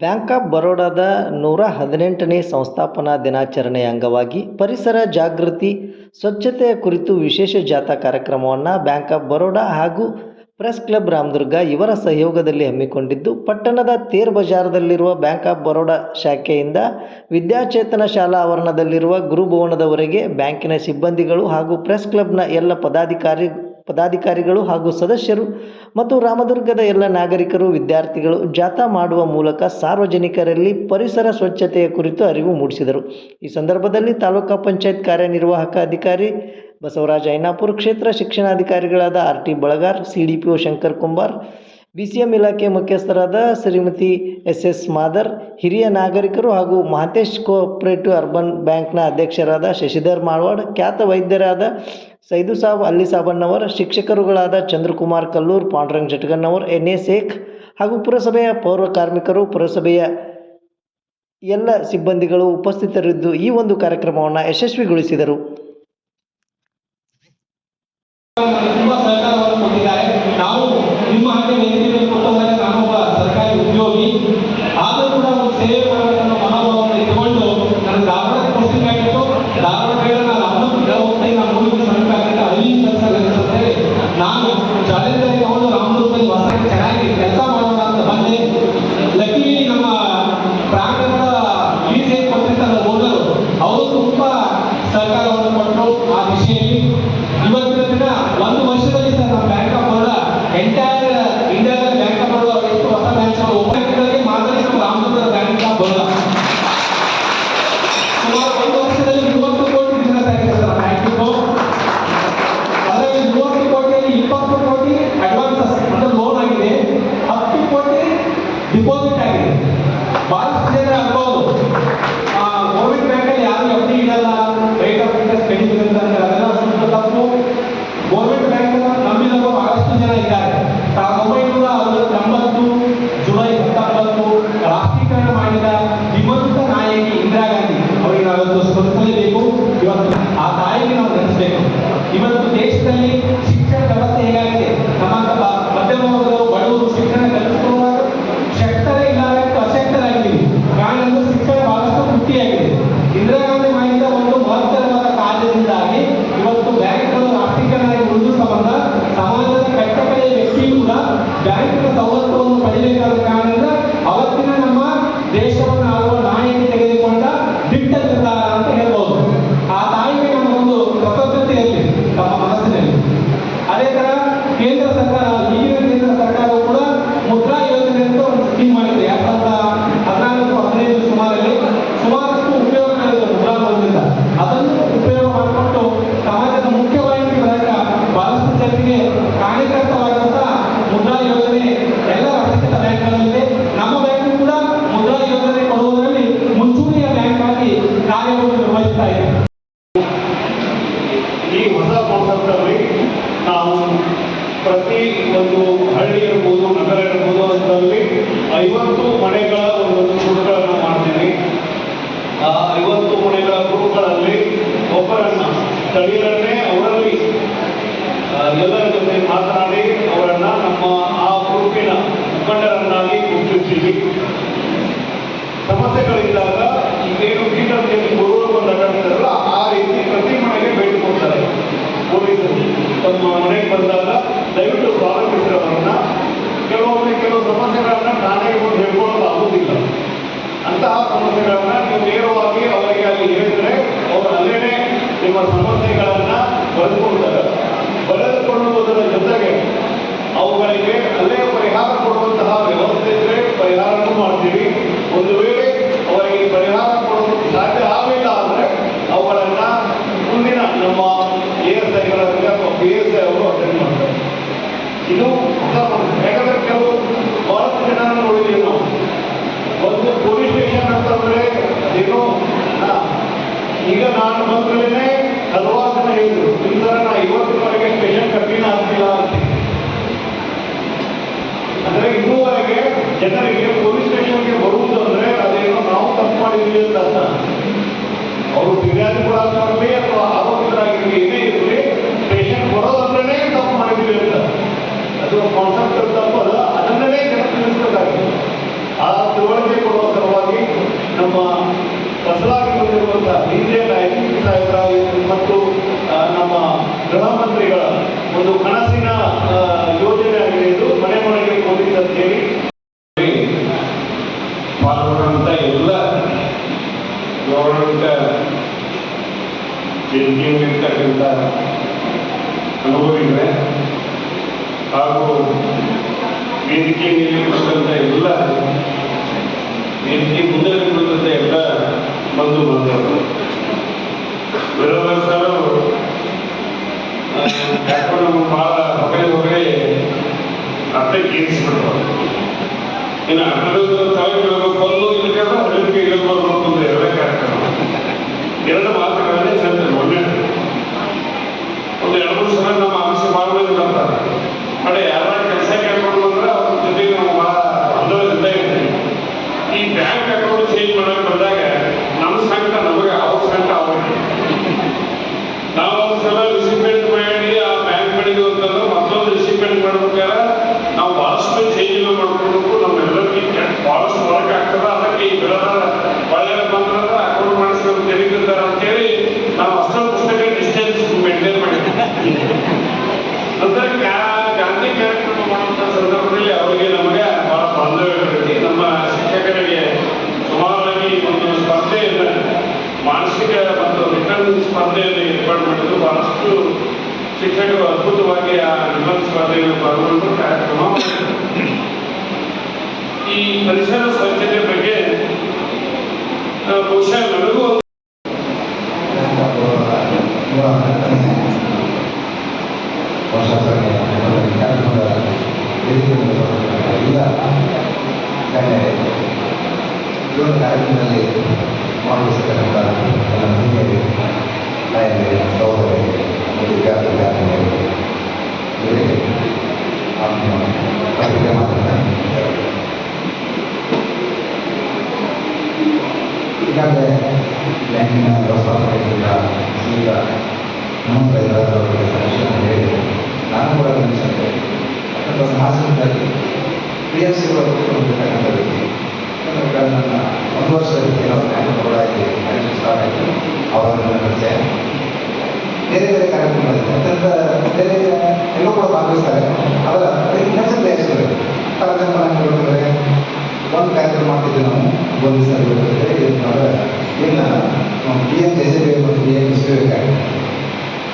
Bank of ಬರೋಡಾದ ನೂರ ಹದಿನೆಂಟನೇ ಸಂಸ್ಥಾಪನಾ ದಿನಾಚರಣೆಯ ಅಂಗವಾಗಿ ಪರಿಸರ ಜಾಗೃತಿ ಸ್ವಚ್ಛತೆಯ ಕುರಿತು ವಿಶೇಷ ಜಾಥಾ ಕಾರ್ಯಕ್ರಮವನ್ನು ಬ್ಯಾಂಕ್ ಆಫ್ ಬರೋಡಾ ಹಾಗೂ ಪ್ರೆಸ್ ಕ್ಲಬ್ ರಾಮದುರ್ಗ ಇವರ ಸಹಯೋಗದಲ್ಲಿ ಹಮ್ಮಿಕೊಂಡಿದ್ದು, ಪಟ್ಟಣದ ತೇರ್ ಬಜಾರದಲ್ಲಿರುವ ಬ್ಯಾಂಕ್ ಆಫ್ ಬರೋಡಾ ಶಾಖೆಯಿಂದ ವಿದ್ಯಾಚೇತನ ಶಾಲಾ ಆವರಣದಲ್ಲಿರುವ ಗುರುಭವನದವರೆಗೆ ಬ್ಯಾಂಕಿನ ಸಿಬ್ಬಂದಿಗಳು ಹಾಗೂ ಪ್ರೆಸ್ ಕ್ಲಬ್ನ ಎಲ್ಲ ಪದಾಧಿಕಾರಿ ಪದಾಧಿಕಾರಿಗಳು ಹಾಗೂ ಸದಸ್ಯರು ಮತ್ತು ರಾಮದುರ್ಗದ ಎಲ್ಲ ನಾಗರಿಕರು, ವಿದ್ಯಾರ್ಥಿಗಳು ಜಾಥಾ ಮಾಡುವ ಮೂಲಕ ಸಾರ್ವಜನಿಕರಲ್ಲಿ ಪರಿಸರ ಸ್ವಚ್ಛತೆಯ ಕುರಿತು ಅರಿವು ಮೂಡಿಸಿದರು. ಈ ಸಂದರ್ಭದಲ್ಲಿ ತಾಲೂಕಾ ಪಂಚಾಯತ್ ಕಾರ್ಯನಿರ್ವಾಹಕ ಅಧಿಕಾರಿ ಬಸವರಾಜ ಐನಾಪುರ, ಕ್ಷೇತ್ರ ಶಿಕ್ಷಣಾಧಿಕಾರಿಗಳಾದ R T Balagar C D P O Shankar Kumbar B C M ಇಲಾಖೆ ಮುಖ್ಯಸ್ಥರಾದ ಶ್ರೀಮತಿ ಎಸ್ ಎಸ್ ಮಾದರ್, ಹಿರಿಯ ನಾಗರಿಕರು ಹಾಗೂ ಮಹತೇಶ್ ಕೋಆಪರೇಟಿವ್ ಅರ್ಬನ್ ಬ್ಯಾಂಕ್ನ ಅಧ್ಯಕ್ಷರಾದ ಶಶಿಧರ್ ಮಾಳ್ವಾಡ್, ಖ್ಯಾತ ವೈದ್ಯರಾದ ಸೈದು ಸಾಬ್, ಅಲ್ಲಿ ಸಾಬಣ್ಣವರ್ ಶಿಕ್ಷಕರುಗಳಾದ ಚಂದ್ರಕುಮಾರ್ ಕಲ್ಲೂರ್, ಪಾಂಡುರಂಗ್ ಜಟಗನ್ನವರ್ ಎನ್ ಎ ಶೇಖ್ ಹಾಗೂ ಪುರಸಭೆಯ ಪೌರ ಕಾರ್ಮಿಕರು, ಪುರಸಭೆಯ ಎಲ್ಲ ಸಿಬ್ಬಂದಿಗಳು ಉಪಸ್ಥಿತರಿದ್ದು ಈ ಒಂದು ಕಾರ್ಯಕ್ರಮವನ್ನು ಯಶಸ್ವಿಗೊಳಿಸಿದರು. ನಿಮ್ಮ ಹಾಗೆ ನಾನು ಒಬ್ಬ ಸರ್ಕಾರಿ ಉದ್ಯೋಗಿ. ಆದರೂ ಕೂಡ ಸೇವೆ dá carona ಸ್ಥಳೀಯರನ್ನೇ ಅವರಲ್ಲಿ ಎಲ್ಲರ ಜೊತೆ ಮಾತನಾಡಿ ಅವರನ್ನ ನಮ್ಮ ಆ ಗುಂಪಿನ ಮುಖಂಡರನ್ನಾಗಿ ಗುರುತಿಸ್ತೀವಿ. ಸಮಸ್ಯೆಗಳಿದ್ದಾಗ ಈಗೇನು ಕೀಟದಲ್ಲಿ ಗುರುಗಳು ಬಂದು ಅಡ್ಡಾಡ್ತಾರಲ್ಲ ಆ ರೀತಿ ಪ್ರತಿ ಮನೆಗೆ ಭೇಟಿ ಕೊಡ್ತಾರೆ. ಪೊಲೀಸರು ತಮ್ಮ ಮನೆಗೆ ಬಂದಾಗ ದಯವಿಟ್ಟು ಸ್ವಾಗತಿಸಿರೋರನ್ನ ಕೆಲವೊಮ್ಮೆ ಕೆಲವು ಸಮಸ್ಯೆಗಳನ್ನ ನಾನೇ ಹೇಳ್ಕೊಳ್ಳೋದು ಆಗುವುದಿಲ್ಲ ಅಂತಹ ಸಮಸ್ಯೆಗಳನ್ನ ನೀವು ನೇರವಾಗಿ ಅವರಿಗೆ ಅಲ್ಲಿ ಹೇಳಿದ್ರೆ ನಿಮ್ಮ ಸಮಸ್ಯೆಗಳನ್ನು ಬರೆದುಕೊಳ್ತಾರೆ ಬರೆದುಕೊಳ್ಳುವುದರ ಜೊತೆಗೆ ಅವುಗಳಿಗೆ ಅಲ್ಲೇ ಪರಿಹಾರ ಕೊಡುವಂತಹ ವ್ಯವಸ್ಥೆ ಇದ್ರೆ ಪರಿಹಾರನೂ ಮಾಡ್ತೀವಿ. ಒಂದು ವೇಳೆ ಅವರಿಗೆ ಪರಿಹಾರ ಕೊಡೋದಕ್ಕೆ ಸಾಧ್ಯ ಆಗಲಿಲ್ಲ ಅಂದರೆ ಅವುಗಳನ್ನು ಮುಂದಿನ ನಮ್ಮ ಎ ಎಸ್ ಐಗಳ ಅಥವಾ ಪಿ ಎಸ್ ಐ ಅವರು ಅಟೆಂಡ್ ಮಾಡ್ತಾರೆ. ಇದು ಪ್ರಧಾನಮಂತ್ರಿಗಳ ಒಂದು ಕನಸಿನ ಯೋಜನೆ ಆಗಿದೆ ಎಂದು ಮನೆ ಮನೆಗೆ ಕೋವಿಡ್ ಪಾಲ್ಗೊಂಡಂತ ಎಲ್ಲ ಗೌರವಿತ ಜನಜೀವನಿರ್ತಕ್ಕಂಥ ಅನುಭವಿಗಳೇ ಹಾಗೂ ವೇದಿಕೆ ಮೇಲೆ ಇನ್ನು ಮಾತುಗಳನ್ನೇ ಚಂದ ಒಳ್ಳೆ ಒಂದು ಎರಡು ಮೂರು ಸಲ ನಮ್ಮ ಆಫೀಸ್ ಮಾಡಬೇಕು ಅಂತಾರೆ ಕಡೆ ಯಾರ ಪರಿಸರ ಸ್ವಚ್ಛತೆ ಬಗ್ಗೆ ಆ, ಬಹುಶಃ ನನಗೂ ಒಂದು ಇವತ್ತು ಕಾರ್ಯಕ್ರಮದಲ್ಲಿ ಭಾಗವಹಿಸತಕ್ಕಂಥ ಎಲ್ಲ ಹಿರಿಯರು ತಾಯಂದಿರು ಸಹೋದರರು ಮತ್ತು ವಿದ್ಯಾರ್ಥಿ ವಿದ್ಯಾರ್ಥಿನಿಯರು ಇವರಿಗೆ ಆತ್ಮ ಪತ್ರಿಕೆ ಬ್ಯಾಂಕಿನ ವ್ಯವಸ್ಥಾಪಕರಿಂದ ಈಗ ಹನುಮಂತ ಅವರಿಗೆ ಸಮಸ್ಯೆಯನ್ನು ಹೇಳಿ ನಾನು ಕೂಡ ಗಮನಿಸಿದೆ ಅಥವಾ ಸಮಾಜದಲ್ಲಿ ಪಿ ಎಫ್ ಸಿಗಳು ಹೊಂದಿರತಕ್ಕಂಥ ವ್ಯಕ್ತಿ ನನ್ನ ಒಂದು ವರ್ಷ ಕೂಡ ಕಾರ್ಯಕ್ರಮ ಸ್ಟಾರ್ಟ್ ಆಯಿತು ಬೇರೆ ಅತ್ಯಂತ ಬೇರೆ ಎಲ್ಲೂ ಕೂಡ ಭಾಗವಹಿಸ್ತಾರೆ ಅದರ ಹೇಳ್ಬೇಕಂದ್ರೆ ಒಂದು ಕಾರ್ಯಕ್ರಮ ಮಾಡ್ತಿದ್ದೆ ನಾವು ಒಂದು ಸಲ ಇನ್ನು B M J C B ಮತ್ತು ಬಿ ಎಂ ಎಸ್ ಬಿ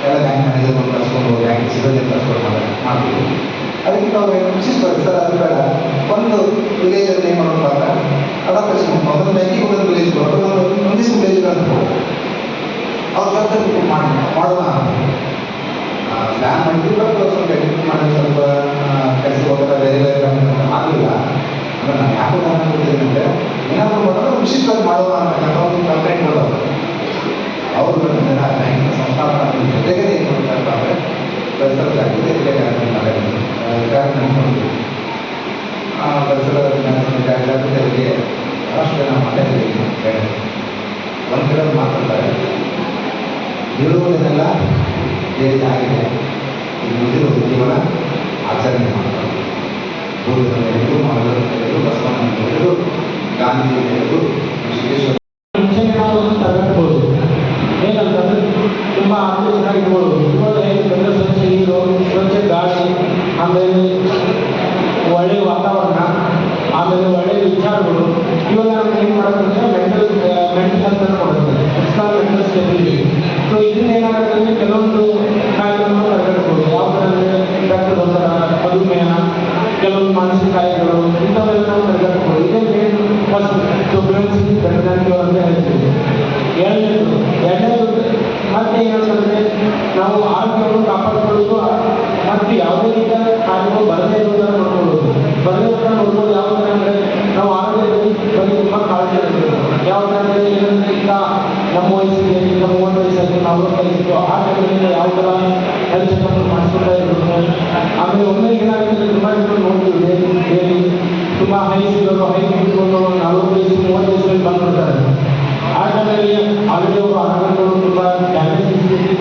ಎಲ್ಲ ಬ್ಯಾಂಕ್ ಮ್ಯಾನೇಜರ್ ಬಂದು ಕರ್ಸ್ಕೊಂಡು ಬ್ಯಾಂಕ್ ಸಿಬ್ಬಂದಿ ಕರ್ಸ್ಕೊಂಡು ಮಾಡ್ತೀವಿ ಅದಕ್ಕೆ ನಾವು ಶಿಸ್ತು ಸರ್ ಅದು ಬೇಡ ಒಂದು ವಿಲೇಜಲ್ಲಿ ಏನು ಮಾಡೋದು ಅದನ್ನು ಕಳಿಸ್ಕೊಂಡು ಒಂದು ಬ್ಯಾಂಕಿಗೆ ಒಂದು ವಿಲೇಜ್ ಬರೋದು ಒಂದು ಒಂದಿಷ್ಟು ವಿಲೇಜ್ಗಳನ್ನು ಅವ್ರ ಜೊತೆ ಮಾಡಿ ಮಾಡೋಣ ಪ್ಲ್ಯಾನ್ ಮಾಡಿದ್ವಿ ಬಟ್ ಸ್ವಲ್ಪ ಮಾಡಿ ಸ್ವಲ್ಪ ಕೆಲಸ ಹೋಗೋದ ಬೇರೆ ಬೇರೆ ಆಗಲಿಲ್ಲ ಅಂದ್ರೆ ನಾನು ಯಾಕೆ ಕಾರಣ ಗೊತ್ತಿಲ್ಲ ಏನಾದರೂ ಬಂದರೂ ವಿಶಿಷ್ಟವಾಗಿ ಮಾಡೋಣ ಅಂತ ಒಂದು ಕಂಪ್ಲೇಂಟ್ ಮಾಡೋದು ಅವರು ಬ್ಯಾಂಕಿನ ಸಂಸ್ಥಾಪನಾ ಜೊತೆಗೆ ಏನು ಮಾಡ್ತಾರೆ ಅಂದರೆ ಆಗಿದೆ ಆ ಪರಿಸರ ಬಹಳಷ್ಟು ಜನ ಮಾತಾಡಿದ್ದೀನಿ ಒಂದು ಕಡೆ ಮಾತಾಡ್ತಾರೆ. ಹೇಳುವುದನ್ನೆಲ್ಲ ಬೇರೆ ಆಗಿದೆ ಈ ಮುಂದಿನ ಜೀವನ ಆಚರಣೆ ಮಾಡ್ತಾರೆ. ಬಸವಣ್ಣ ಹಿಡಿದು ಗಾಂಧಿ ಹಿಡಿದು ವಿಶ್ವೇಶ್ವರ ಮುಂಚೆನೆ ನಾವು ಅದನ್ನು ತಗೊಂಡ್ಬೋದು. ಏನಂತಂದ್ರೆ ತುಂಬ ಇವಾಗ ಹೇಗೆ ಸ್ವಚ್ಛ ನೀರು ಸ್ವಚ್ಛ ಗಾಳಿ, ಆಮೇಲೆ ಒಳ್ಳೆ ವಾತಾವರಣ, ಆಮೇಲೆ ಒಳ್ಳೆ ವಿಚಾರಗಳು ಇವೆಲ್ಲ ನಮ್ಗೆ ಏನು ಮಾಡೋದಂದ್ರೆ ಮೆಂಟಲ್ ಮೆಂಟಲ್ ಅನ್ನು ಕೊಡುತ್ತದೆ ಎಕ್ಸ್ಟ್ರಾ ಮೆಂಟಲ್ ಸ್ಟೆಬಿಲಿಟಿ ಸೊ ಇದನ್ನ ಏನಾಗುತ್ತೆ ಕೆಲವೊಂದು ಕಾಯಿಲೆಗಳನ್ನು ತಡೆಗಟ್ಟಬಹುದು ಯಾವ ಥರ ಅಂದರೆ ರಕ್ತದೊತ್ತಡ ಮಧುಮೇಹ ಕೆಲವೊಂದು ಮಾನಸಿಕ ಕಾಯಿಲೆಗಳು ಇಂಥವೆಲ್ಲ ನಾವು ತಡೆಗಟ್ಟಬಹುದು ಇದೇ main first so prevention better than cure ಅಂತ ಹೇಳ್ತೀವಿ ಎರಡನೇದು ಎರಡನೇದು ಮತ್ತೆ ಏನಂತಂದರೆ ನಾವು ಆರೋಗ್ಯವನ್ನು ಕಾಪಾಡಿಕೊಳ್ಳೋದು ಮತ್ತು ಯಾವುದೇ ರೀತಿಯ ಕಾಯಿಲೆಗಳು ಬರದೇ ಇರುವುದನ್ನು ನೋಡ್ಕೊಳ್ಳೋದು ಬರದೇ ಇರೋದನ್ನು ನೋಡ್ಬೋದು ಯಾವ ಥರ ಅಂದರೆ ನಾವು ಆರೋಗ್ಯದಲ್ಲಿ ಬಗ್ಗೆ ತುಂಬ ಕಾಳಜಿ ಇರಬೇಕು. ಯಾವ ಥರ ನಮ್ಮ ವಯಸ್ಸಿಗೆ, ಈಗ ಮೂವತ್ತು ವಯಸ್ಸಲ್ಲಿ ನಾವು ವಯಸ್ಸು ಆ ಟೈಮಲ್ಲಿ ಯಾವ ಥರ ಹೆಲ್ತ್ ಚೆಕಪ್ ಮಾಡಿಸ್ಕೊಳ್ತಾ ಇರಬೇಕು ಆಮೇಲೆ ಒಮ್ಮೆ ಏನಾಗುತ್ತೆ ತುಂಬ ಜನ ನೋಡ್ತೀವಿ ಡೈಲಿ ತುಂಬ ಹೈ ಸಿಗೋರು ಹೈ ಬಿಟ್ಕೊಂಡು ನಲವತ್ತು ವಯಸ್ಸು, ಮೂವತ್ತು ವಯಸ್ಸಲ್ಲಿ ಬಂದ್ಬಿಡ್ತಾರೆ. ಆ ಟೈಮಲ್ಲಿ ಆಲ್ರೆಡಿ ಅವರು ಆರೋಗ್ಯಗಳು ತುಂಬ ಡ್ಯಾಮೇಜ್ ಸ್ಥಿತಿ